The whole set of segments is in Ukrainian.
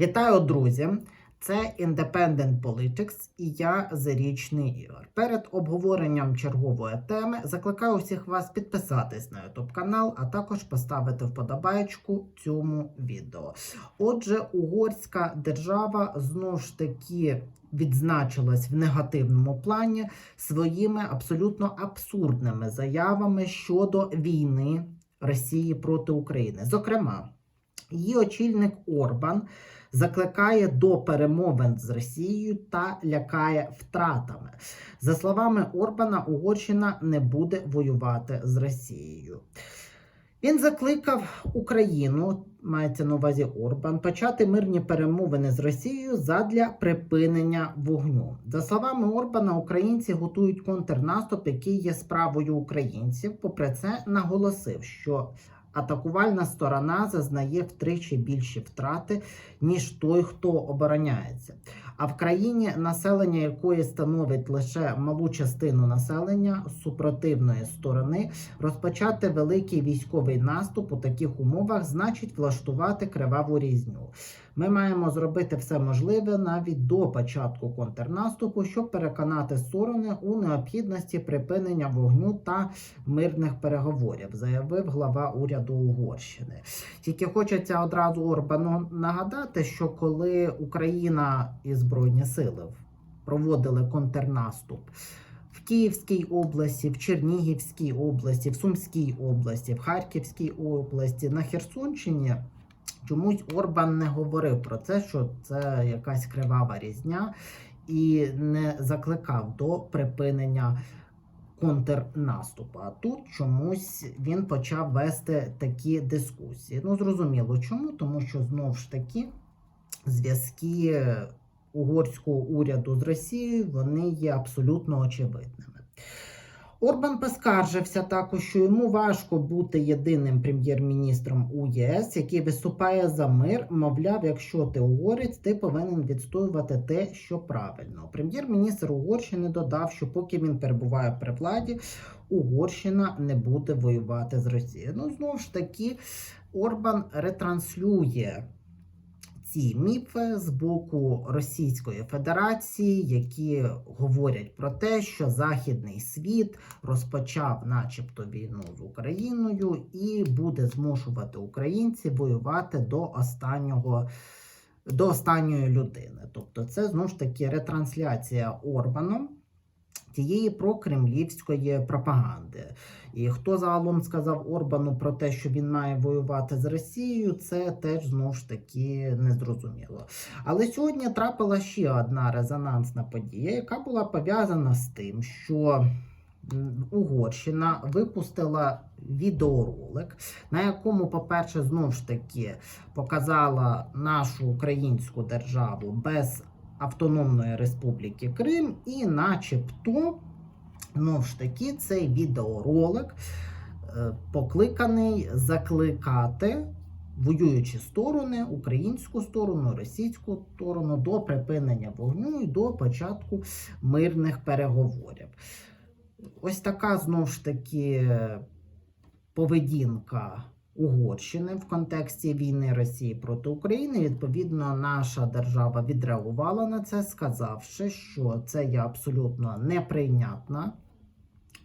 Вітаю, друзі! Це Independent Politics і я Зарічний Ігор. Перед обговоренням чергової теми закликаю всіх вас підписатись на YouTube канал, а також поставити вподобайку цьому відео. Отже, угорська держава знову ж таки відзначилась в негативному плані своїми абсолютно абсурдними заявами щодо війни Росії проти України. Зокрема, її очільник Орбан закликає до перемовин з Росією та лякає втратами. За словами Орбана, Угорщина не буде воювати з Росією. Він закликав Україну, мається на увазі Орбан, почати мирні перемовини з Росією задля припинення вогню. За словами Орбана, українці готують контрнаступ, який є справою українців. Попри це, наголосив, що атакувальна сторона зазнає втричі більші втрати, ніж той, хто обороняється. А в країні, населення якої становить лише малу частину населення супротивної сторони, розпочати великий військовий наступ у таких умовах значить влаштувати криваву різню. Ми маємо зробити все можливе навіть до початку контрнаступу, щоб переконати сторони у необхідності припинення вогню та мирних переговорів, заявив глава уряду Угорщини. Тільки хочеться одразу Орбану нагадати, що коли Україна і Збройні сили проводили контрнаступ. В Київській області, в Чернігівській області, в Сумській області, в Харківській області, на Херсонщині чомусь Орбан не говорив про це, що це якась кривава різня, і не закликав до припинення контрнаступу. А тут чомусь він почав вести такі дискусії. Ну, зрозуміло, чому? Тому що знову ж таки зв'язки угорського уряду з Росією вони є абсолютно очевидними. Орбан поскаржився також, що йому важко бути єдиним прем'єр-міністром у ЄС, який виступає за мир. Мовляв, якщо ти угорець, ти повинен відстоювати те, що правильно. Прем'єр-міністр Угорщини додав, що поки він перебуває при владі, Угорщина не буде воювати з Росією. Ну знову ж таки, Орбан ретранслює ці міфи з боку Російської Федерації, які говорять про те, що Західний світ розпочав, начебто, війну з Україною і буде змушувати українців воювати до останнього. До останньої людини. Тобто, це знову ж таки ретрансляція Орбаном тієї прокремлівської пропаганди. І хто загалом сказав Орбану про те, що він має воювати з Росією, це теж знову ж таки незрозуміло. Але сьогодні трапила ще одна резонансна подія, яка була пов'язана з тим, що Угорщина випустила відеоролик, на якому, по-перше, знову ж таки показала нашу українську державу без Автономної Республіки Крим, і, начебто, знову ж таки, цей відеоролик е, покликаний закликати воюючі сторони, українську сторону, російську сторону до припинення вогню і до початку мирних переговорів. Ось така знову ж таки поведінка. Угорщини в контексті війни Росії проти України. Відповідно, наша держава відреагувала на це, сказавши, що це є абсолютно неприйнятна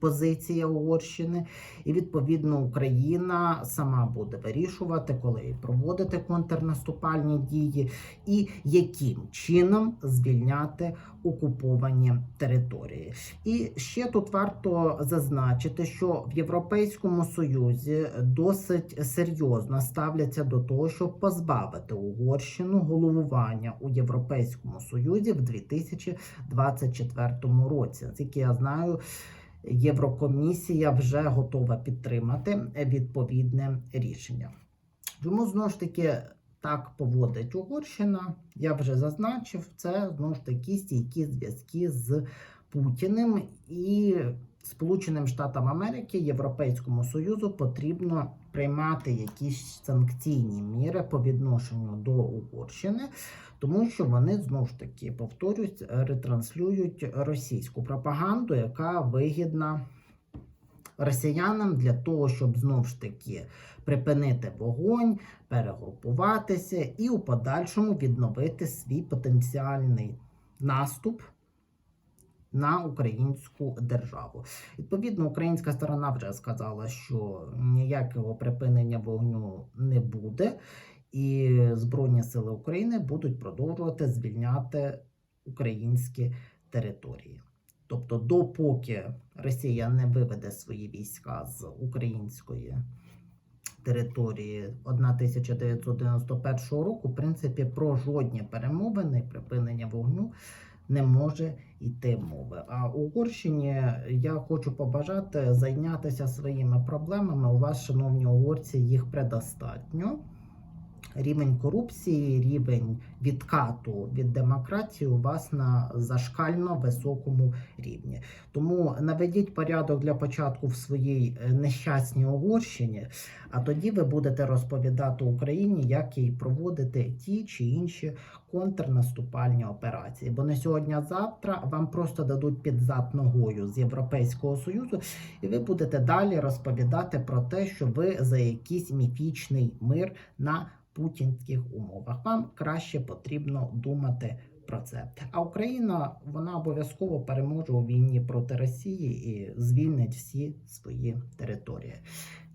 позиція Угорщини, і відповідно Україна сама буде вирішувати, коли проводити контрнаступальні дії, і яким чином звільняти окуповані території. І ще тут варто зазначити, що в Європейському Союзі досить серйозно ставляться до того, щоб позбавити Угорщину головування у Європейському Союзі в 2024 році. Наскільки я знаю. Єврокомісія вже готова підтримати відповідне рішення. Чому знову ж таки так поводить Угорщина? Я вже зазначив, це знову ж таки стійкі зв'язки з Путіним і Сполученим Штатам Америки, Європейському Союзу потрібно приймати якісь санкційні міри по відношенню до Угорщини, тому що вони знову ж таки повторюють, ретранслюють російську пропаганду, яка вигідна росіянам для того, щоб знов ж таки припинити вогонь, перегрупуватися і у подальшому відновити свій потенціальний наступ на українську державу. Відповідно, українська сторона вже сказала, що ніякого припинення вогню не буде, і Збройні Сили України будуть продовжувати звільняти українські території. Тобто, допоки Росія не виведе свої війська з української території 1991 року, в принципі, про жодні перемовини припинення вогню не може йти мови. А Угорщині я хочу побажати зайнятися своїми проблемами. У вас, шановні угорці, їх предостатньо. Рівень корупції, рівень відкату від демократії у вас на зашкально високому рівні. Тому наведіть порядок для початку в своїй е, нещасній Угорщині, а тоді ви будете розповідати Україні, як їй проводити ті чи інші контрнаступальні операції. Бо не сьогодні-завтра вам просто дадуть під зад ногою з Європейського Союзу, і ви будете далі розповідати про те, що ви за якийсь міфічний мир на путінських умовах. Вам краще потрібно думати про це. А Україна вона обов'язково переможе у війні проти Росії і звільнить всі свої території.